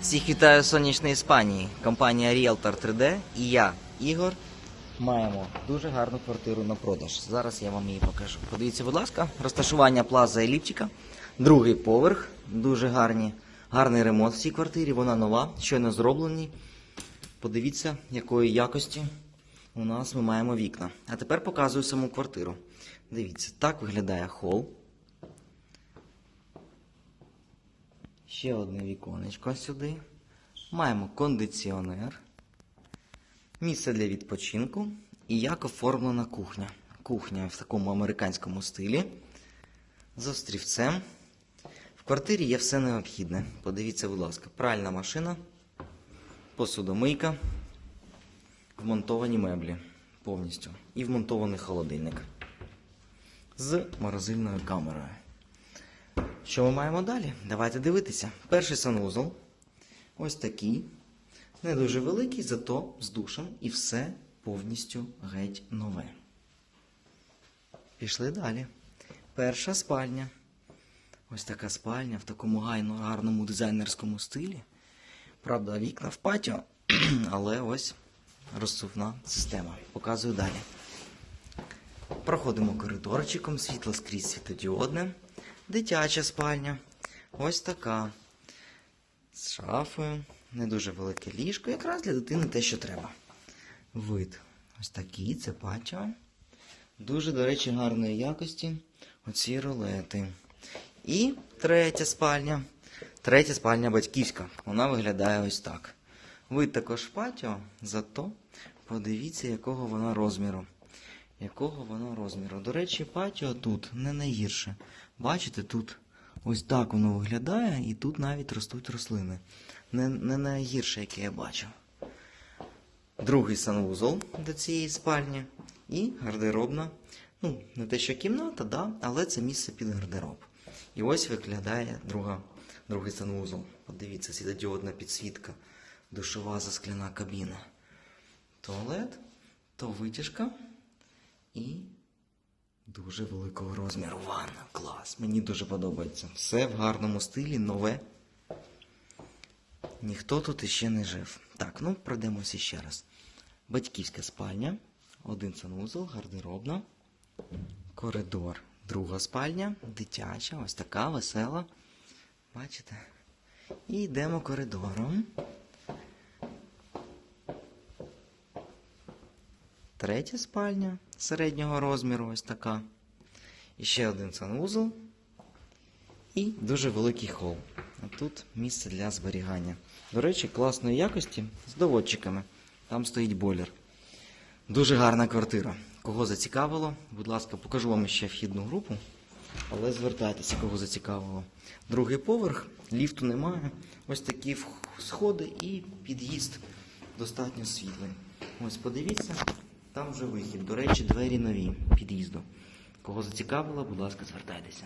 Всіх вітаю сонячної Іспанії. Компанія Realtor 3D і я, Ігор, маємо дуже гарну квартиру на продаж. Зараз я вам її покажу. Подивіться, будь ласка, розташування плаза еліптика, другий поверх, дуже гарні, гарний ремонт в цій квартирі. Вона нова, щойно зроблений. Подивіться, якої якості у нас ми маємо вікна. А тепер показую саму квартиру. Дивіться, так виглядає хол. Ще одне віконечко сюди. Маємо кондиціонер, місце для відпочинку і як оформлена кухня. Кухня в такому американському стилі. З острівцем. В квартирі є все необхідне. Подивіться, будь ласка, пральна машина, посудомийка, вмонтовані меблі повністю. І вмонтований холодильник з морозильною камерою. Що ми маємо далі? Давайте дивитися. Перший санвузол. Ось такий. Не дуже великий, зато з душем і все повністю геть нове. Пішли далі. Перша спальня. Ось така спальня в такому гайно гарному дизайнерському стилі. Правда, вікна в патіо, але ось розсувна система. Показую далі. Проходимо коридорчиком, світло скрізь світодіодне. Дитяча спальня. Ось така. З шафою. Не дуже велике ліжко. Якраз для дитини те, що треба. Вид. Ось такий, це патіо. Дуже, до речі, гарної якості. Оці рулети. І третя спальня. Третя спальня батьківська. Вона виглядає ось так. Вид також патіо, зато подивіться, якого вона розміру. Якого воно розміру. До речі, патіо тут не найгірше. Бачите, тут ось так воно виглядає, і тут навіть ростуть рослини. Не, не найгірше, яке я бачив. Другий санвузол до цієї спальні. І гардеробна. Ну, не те, що кімната, да, але це місце під гардероб. І ось виглядає друга, другий санвузол. Подивіться, світодіодна підсвітка, душова заскляна кабіна. Туалет, то витяжка і дуже великого розміру ванна. Клас. Мені дуже подобається. Все в гарному стилі, нове. Ніхто тут іще не жив. Так, ну пройдемося ще раз. Батьківська спальня, один санвузол, гардеробна, коридор, друга спальня, дитяча, ось така весела. Бачите? І йдемо коридором. Третя спальня середнього розміру, ось така. І ще один санвузол. І дуже великий хол. А тут місце для зберігання. До речі, класної якості з доводчиками. Там стоїть бойлер. Дуже гарна квартира. Кого зацікавило, будь ласка, покажу вам ще вхідну групу. Але звертайтеся, кого зацікавило. Другий поверх, ліфту немає. Ось такі сходи і під'їзд достатньо світлий. Ось подивіться, там вже вихід. До речі, двері нові під'їзду. Кого зацікавило, будь ласка, звертайтеся.